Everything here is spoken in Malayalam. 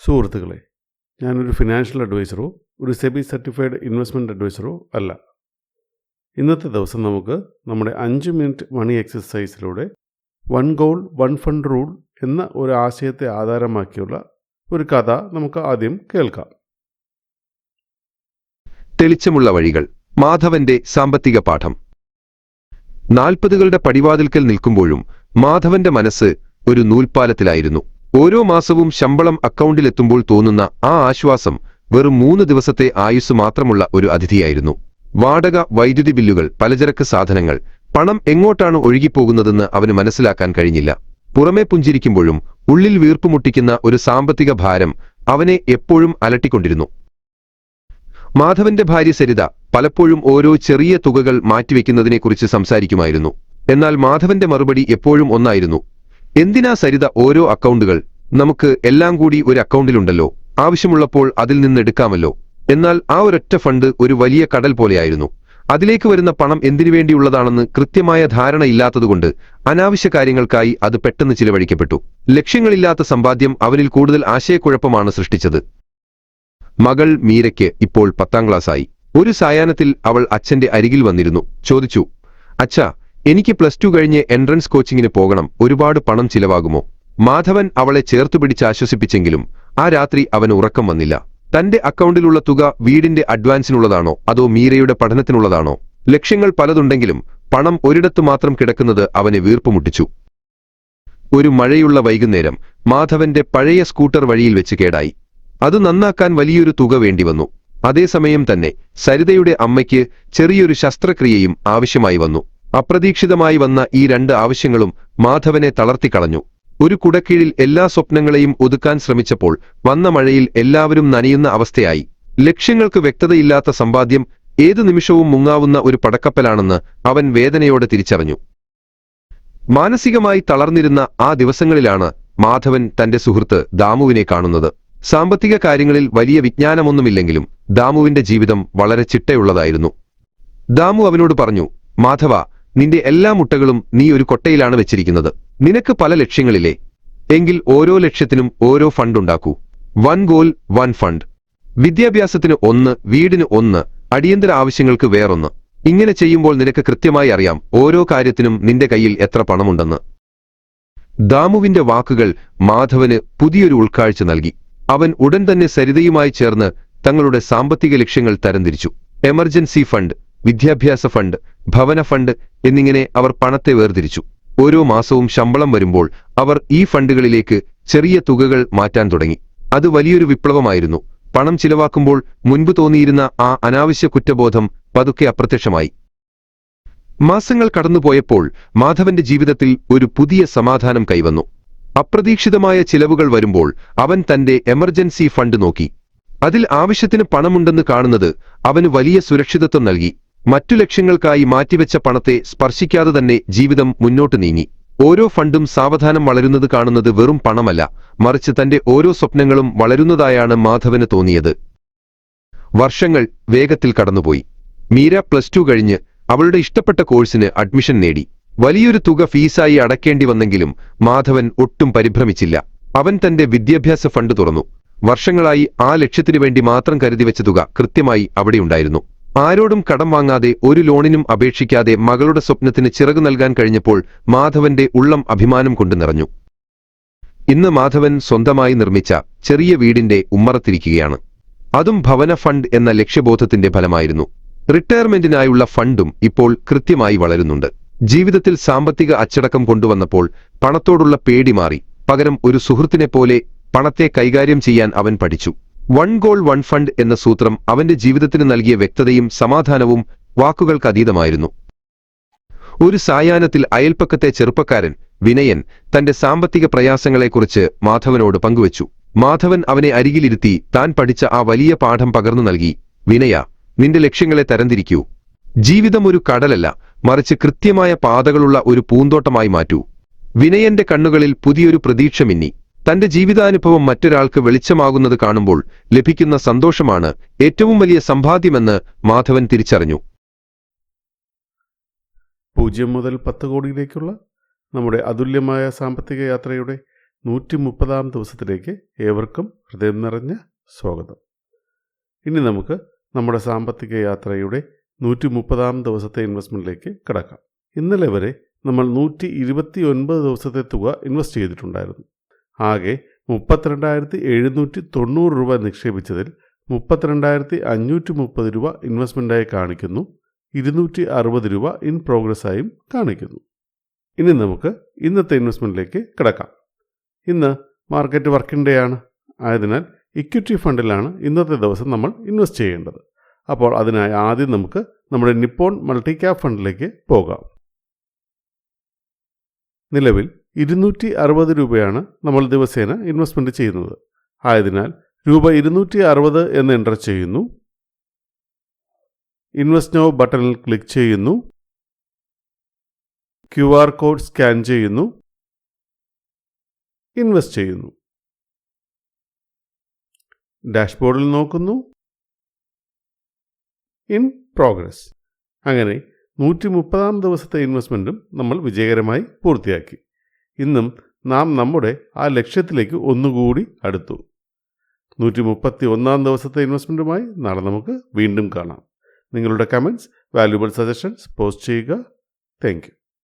സുഹൃത്തുക്കളെ ഞാനൊരു ഫിനാൻഷ്യൽ അഡ്വൈസറോ ഒരു സെബി സർട്ടിഫൈഡ് ഇൻവെസ്റ്റ്മെന്റ് അഡ്വൈസറോ അല്ല. ഇന്നത്തെ ദിവസം നമുക്ക് നമ്മുടെ അഞ്ച് minute money എക്സസൈസിലൂടെ one goal one fund rule എന്ന ഒരു ആശയത്തെ ആധാരമാക്കിയുള്ള ഒരു കഥ നമുക്ക് ആദ്യം കേൾക്കാം. തെളിച്ചമുള്ള വഴികൾ. മാധവന്റെ സാമ്പത്തിക പാഠം. നാൽപ്പതുകളുടെ പടിവാതിൽക്കൽ നിൽക്കുമ്പോഴും മാധവന്റെ മനസ്സ് ഒരു നൂൽപ്പാലത്തിലായിരുന്നു. ഓരോ മാസവും ശമ്പളം അക്കൗണ്ടിലെത്തുമ്പോൾ തോന്നുന്ന ആ ആശ്വാസം വെറും മൂന്ന് ദിവസത്തെ ആയുസ് മാത്രമുള്ള ഒരു അതിഥിയായിരുന്നു. വാടക വൈദ്യുതി ബില്ലുകൾ പലചരക്ക് സാധനങ്ങൾ പണം എങ്ങോട്ടാണ് ഒഴുകിപ്പോകുന്നതെന്ന് അവന് മനസ്സിലാക്കാൻ കഴിഞ്ഞില്ല. പുറമേ പുഞ്ചിരിക്കുമ്പോഴും ഉള്ളിൽ വീർപ്പുമുട്ടിക്കുന്ന ഒരു സാമ്പത്തിക ഭാരം അവനെ എപ്പോഴും അലട്ടിക്കൊണ്ടിരുന്നു. മാധവന്റെ ഭാര്യ സരിത പലപ്പോഴും ഓരോ ചെറിയ തുകകൾ മാറ്റിവെക്കുന്നതിനെക്കുറിച്ച് സംസാരിക്കുമായിരുന്നു. എന്നാൽ മാധവന്റെ മറുപടി എപ്പോഴും ഒന്നായിരുന്നു. എന്തിനാ സരിത ഓരോ അക്കൗണ്ടുകൾ? നമുക്ക് എല്ലാം കൂടി ഒരു അക്കൗണ്ടിലുണ്ടല്ലോ. ആവശ്യമുള്ളപ്പോൾ അതിൽ നിന്ന് എടുക്കാമല്ലോ. എന്നാൽ ആ ഒരൊറ്റ ഫണ്ട് ഒരു വലിയ കടൽ പോലെയായിരുന്നു. അതിലേക്ക് വരുന്ന പണം എന്തിനു വേണ്ടിയുള്ളതാണെന്ന് കൃത്യമായ ധാരണയില്ലാത്തതുകൊണ്ട് അനാവശ്യ കാര്യങ്ങൾക്കായി അത് പെട്ടെന്ന് ചിലവഴിക്കപ്പെട്ടു. ലക്ഷ്യങ്ങളില്ലാത്ത സമ്പാദ്യം അവനിൽ കൂടുതൽ ആശയക്കുഴപ്പമാണ് സൃഷ്ടിച്ചത്. മകൾ മീരയ്ക്ക് ഇപ്പോൾ പത്താം ക്ലാസ്സായി. ഒരു സായാഹ്നത്തിൽ അവൾ അച്ഛന്റെ അരികിൽ വന്നിരുന്നു. ചോദിച്ചു അച്ഛാ എനിക്ക് പ്ലസ് ടു കഴിഞ്ഞ് എൻട്രൻസ് കോച്ചിങ്ങിന് പോകണം. ഒരുപാട് പണം ചിലവാകുമോ? മാധവൻ അവളെ ചേർത്തുപിടിച്ച് ആശ്വസിപ്പിച്ചെങ്കിലും ആ രാത്രി അവന് ഉറക്കം വന്നില്ല. തന്റെ അക്കൗണ്ടിലുള്ള തുക വീടിന്റെ അഡ്വാൻസിനുള്ളതാണോ? അതോ മീരയുടെ പഠനത്തിനുള്ളതാണോ? ലക്ഷ്യങ്ങൾ പലതുണ്ടെങ്കിലും പണം ഒരിടത്തു മാത്രം കിടക്കുന്നത് അവനെ വീർപ്പുമുട്ടിച്ചു. ഒരു മഴയുള്ള വൈകുന്നേരം മാധവന്റെ പഴയ സ്കൂട്ടർ വഴിയിൽ വെച്ച് കേടായി. അത് നന്നാക്കാൻ വലിയൊരു തുക വേണ്ടിവന്നു അതേസമയം തന്നെ സരിതയുടെ അമ്മയ്ക്ക് ചെറിയൊരു ശസ്ത്രക്രിയയും ആവശ്യമായി വന്നു. അപ്രതീക്ഷിതമായി വന്ന ഈ രണ്ട് ആവശ്യങ്ങളും മാധവനെ തളർത്തിക്കളഞ്ഞു. ഒരു കുടക്കീഴിൽ എല്ലാ സ്വപ്നങ്ങളെയും ഒതുക്കാൻ ശ്രമിച്ചപ്പോൾ വന്ന മഴയിൽ എല്ലാവരും നനയുന്ന അവസ്ഥയായി. ലക്ഷ്യങ്ങൾക്ക് വ്യക്തതയില്ലാത്ത സമ്പാദ്യം ഏതു നിമിഷവും മുങ്ങാവുന്ന ഒരു പടക്കപ്പലാണെന്ന് അവൻ വേദനയോടെ തിരിച്ചറിഞ്ഞു. മാനസികമായി തളർന്നിരുന്ന ആ ദിവസങ്ങളിലാണ് മാധവൻ തന്റെ സുഹൃത്ത് ദാമുവിനെ കാണുന്നത്. സാമ്പത്തിക കാര്യങ്ങളിൽ വലിയ വിജ്ഞാനമൊന്നുമില്ലെങ്കിലും ദാമുവിന്റെ ജീവിതം വളരെ ചിട്ടയുള്ളതായിരുന്നു. ദാമു അവനോട് പറഞ്ഞു മാധവ നിന്റെ എല്ലാ മുട്ടകളും നീ ഒരു കൊട്ടയിലാണ് വെച്ചിരിക്കുന്നത്. നിനക്ക് പല ലക്ഷ്യങ്ങളില്ലേ? എങ്കിൽ ഓരോ ലക്ഷ്യത്തിനും ഓരോ fund ഉണ്ടാക്കൂ. One goal one fund. വിദ്യാഭ്യാസത്തിന് ഒന്ന് വീടിന് ഒന്ന് അടിയന്തര ആവശ്യങ്ങൾക്ക് വേറൊന്ന്. ഇങ്ങനെ ചെയ്യുമ്പോൾ നിനക്ക് കൃത്യമായി അറിയാം ഓരോ കാര്യത്തിനും നിന്റെ കയ്യിൽ എത്ര പണമുണ്ടെന്ന്. ദാമുവിന്റെ വാക്കുകൾ മാധവന് പുതിയൊരു ഉൾക്കാഴ്ച നൽകി. അവൻ ഉടൻ തന്നെ സരിതയുമായി ചേർന്ന് തങ്ങളുടെ സാമ്പത്തിക ലക്ഷ്യങ്ങൾ തരംതിരിച്ചു. Emergency fund. വിദ്യാഭ്യാസ ഫണ്ട് ഭവന ഫണ്ട് എന്നിങ്ങനെ അവർ പണത്തെ വേർതിരിച്ചു. ഓരോ മാസവും ശമ്പളം വരുമ്പോൾ അവർ ഈ ഫണ്ടുകളിലേക്ക് ചെറിയ തുകകൾ മാറ്റാൻ തുടങ്ങി. അത് വലിയൊരു വിപ്ലവമായിരുന്നു. പണം ചിലവാക്കുമ്പോൾ മുൻപ് തോന്നിയിരുന്ന ആ അനാവശ്യ കുറ്റബോധം പതുക്കെ അപ്രത്യക്ഷമായി. മാസങ്ങൾ കടന്നുപോയപ്പോൾ മാധവന്റെ ജീവിതത്തിൽ ഒരു പുതിയ സമാധാനം കൈവന്നു. അപ്രതീക്ഷിതമായ ചിലവുകൾ വരുമ്പോൾ അവൻ തന്റെ എമർജൻസി ഫണ്ട് നോക്കി. അതിൽ ആവശ്യത്തിന് പണമുണ്ടെന്ന് കാണുന്നത് അവന് വലിയ സുരക്ഷിതത്വം നൽകി. മറ്റു ലക്ഷ്യങ്ങൾക്കായി മാറ്റിവെച്ച പണത്തെ സ്പർശിക്കാതെ തന്നെ ജീവിതം മുന്നോട്ട് നീങ്ങി. ഓരോ ഫണ്ടും സാവധാനം വളരുന്നത് കാണുന്നത് വെറും പണമല്ല മറിച്ച് തന്റെ ഓരോ സ്വപ്നങ്ങളും വളരുന്നതായാണ് മാധവന് തോന്നിയത്. വർഷങ്ങൾ വേഗത്തിൽ കടന്നുപോയി. മീര പ്ലസ് ടു കഴിഞ്ഞ് അവളുടെ ഇഷ്ടപ്പെട്ട കോഴ്സിന് അഡ്മിഷൻ നേടി. വലിയൊരു തുക ഫീസായി അടക്കേണ്ടി വന്നെങ്കിലും മാധവൻ ഒട്ടും പരിഭ്രമിച്ചില്ല. അവൻ തന്റെ വിദ്യാഭ്യാസ ഫണ്ട് തുറന്നു. വർഷങ്ങളായി ആ ലക്ഷ്യത്തിനു വേണ്ടി മാത്രം കരുതിവെച്ച തുക കൃത്യമായി അവിടെയുണ്ടായിരുന്നു. ആരോടും കടം വാങ്ങാതെ ഒരു ലോണിനും അപേക്ഷിക്കാതെ മകളുടെ സ്വപ്നത്തിന് ചിറകു നൽകാൻ കഴിഞ്ഞപ്പോൾ മാധവന്റെ ഉള്ളം അഭിമാനം കൊണ്ട് നിറഞ്ഞു. ഇന്ന് മാധവൻ സ്വന്തമായി നിർമ്മിച്ച ചെറിയ വീടിന്റെ ഉമ്മറത്തിരിക്കുകയാണ്. അതും ഭവന ഫണ്ട് എന്ന ലക്ഷ്യബോധത്തിന്റെ ഫലമായിരുന്നു. റിട്ടയർമെന്റിനായുള്ള ഫണ്ടും ഇപ്പോൾ കൃത്യമായി വളരുന്നുണ്ട്. ജീവിതത്തിൽ സാമ്പത്തിക അച്ചടക്കം കൊണ്ടുവന്നപ്പോൾ പണത്തോടുള്ള പേടി മാറി. പകരം ഒരു സുഹൃത്തിനെപ്പോലെ പണത്തെ കൈകാര്യം ചെയ്യാൻ അവൻ പഠിച്ചു. വൺ ഗോൾ വൺ ഫണ്ട് എന്ന സൂത്രം അവന്റെ ജീവിതത്തിന് നൽകിയ വ്യക്തതയും സമാധാനവും വാക്കുകൾക്കതീതമായിരുന്നു. ഒരു സായാഹ്നത്തിൽ അയൽപ്പക്കത്തെ ചെറുപ്പക്കാരൻ വിനയൻ തന്റെ സാമ്പത്തിക പ്രയാസങ്ങളെക്കുറിച്ച് മാധവനോട് പങ്കുവച്ചു. മാധവൻ അവനെ അരികിലിരുത്തി താൻ പഠിച്ച ആ വലിയ പാഠം പകർന്നു നൽകി. വിനയ നിന്റെ ലക്ഷ്യങ്ങളെ തരംതിരിക്കൂ. ജീവിതം ഒരു കടലല്ല മറിച്ച് കൃത്യമായ പാതകളുള്ള ഒരു പൂന്തോട്ടമായി മാറ്റൂ. വിനയന്റെ കണ്ണുകളിൽ പുതിയൊരു പ്രതീക്ഷ മിന്നി തന്റെ ജീവിതാനുഭവം മറ്റൊരാൾക്ക് വെളിച്ചമാകുന്നത് കാണുമ്പോൾ ലഭിക്കുന്ന സന്തോഷമാണ് ഏറ്റവും വലിയ സമ്പാദ്യമെന്ന് മാധവൻ തിരിച്ചറിഞ്ഞു. പൂജ്യം മുതൽ പത്ത് കോടിയിലേക്കുള്ള നമ്മുടെ അതുല്യമായ സാമ്പത്തിക യാത്രയുടെ നൂറ്റി മുപ്പതാം ദിവസത്തിലേക്ക് ഏവർക്കും ഹൃദയം നിറഞ്ഞ സ്വാഗതം. ഇനി നമുക്ക് നമ്മുടെ സാമ്പത്തിക യാത്രയുടെ നൂറ്റി മുപ്പതാം ദിവസത്തെ ഇൻവെസ്റ്റ്മെന്റിലേക്ക് കിടക്കാം. ഇന്നലെ വരെ നമ്മൾ നൂറ്റി ഇരുപത്തി ഒൻപത് ദിവസത്തെ തുക ഇൻവെസ്റ്റ് ചെയ്തിട്ടുണ്ടായിരുന്നു. ആകെ മുപ്പത്തിരണ്ടായിരത്തി എഴുന്നൂറ്റി തൊണ്ണൂറ് രൂപ നിക്ഷേപിച്ചതിൽ മുപ്പത്തിരണ്ടായിരത്തി അഞ്ഞൂറ്റി മുപ്പത് രൂപ ഇൻവെസ്റ്റ്മെന്റായി കാണിക്കുന്നു. ഇരുന്നൂറ്റി അറുപത് രൂപ ഇൻ പ്രോഗ്രസ് ആയും കാണിക്കുന്നു. ഇനി നമുക്ക് ഇന്നത്തെ ഇൻവെസ്റ്റ്മെന്റിലേക്ക് കിടക്കാം. ഇന്ന് മാർക്കറ്റ് വർക്കിംഗ് ഡേ ആണ്. ആയതിനാൽ ഇക്വിറ്റി ഫണ്ടിലാണ് ഇന്നത്തെ ദിവസം നമ്മൾ ഇൻവെസ്റ്റ് ചെയ്യേണ്ടത്. അപ്പോൾ അതിനായി ആദ്യം നമുക്ക് നമ്മുടെ നിപ്പോൺ മൾട്ടി ക്യാപ് ഫണ്ടിലേക്ക് പോകാം. നിലവിൽ ഇരുന്നൂറ്റി അറുപത് രൂപയാണ് നമ്മൾ ദിവസേന ഇൻവെസ്റ്റ്മെന്റ് ചെയ്യുന്നത്. ആയതിനാൽ രൂപ ഇരുന്നൂറ്റി അറുപത് എന്ന് എന്റർ ചെയ്യുന്നു. ഇൻവെസ്റ്റ് നോ ബട്ടണിൽ ക്ലിക്ക് ചെയ്യുന്നു. ക്യു ആർ കോഡ് സ്കാൻ ചെയ്യുന്നു. ഇൻവെസ്റ്റ് ചെയ്യുന്നു. ഡാഷ്ബോർഡിൽ നോക്കുന്നു. ഇൻ പ്രോഗ്രസ് അങ്ങനെ നൂറ്റി മുപ്പതാം ദിവസത്തെ ഇൻവെസ്റ്റ്മെന്റും നമ്മൾ വിജയകരമായി പൂർത്തിയാക്കി. ഇന്നും നാം നമ്മുടെ ആ ലക്ഷ്യത്തിലേക്ക് ഒന്നുകൂടി അടുത്തു. നൂറ്റി മുപ്പത്തി ഒന്നാം ദിവസത്തെ ഇൻവെസ്റ്റ്മെന്റുമായി നാളെ നമുക്ക് വീണ്ടും കാണാം. നിങ്ങളുടെ കമന്റ്സ് വാല്യുബിൾ സജഷൻസ് പോസ്റ്റ് ചെയ്യുക. താങ്ക്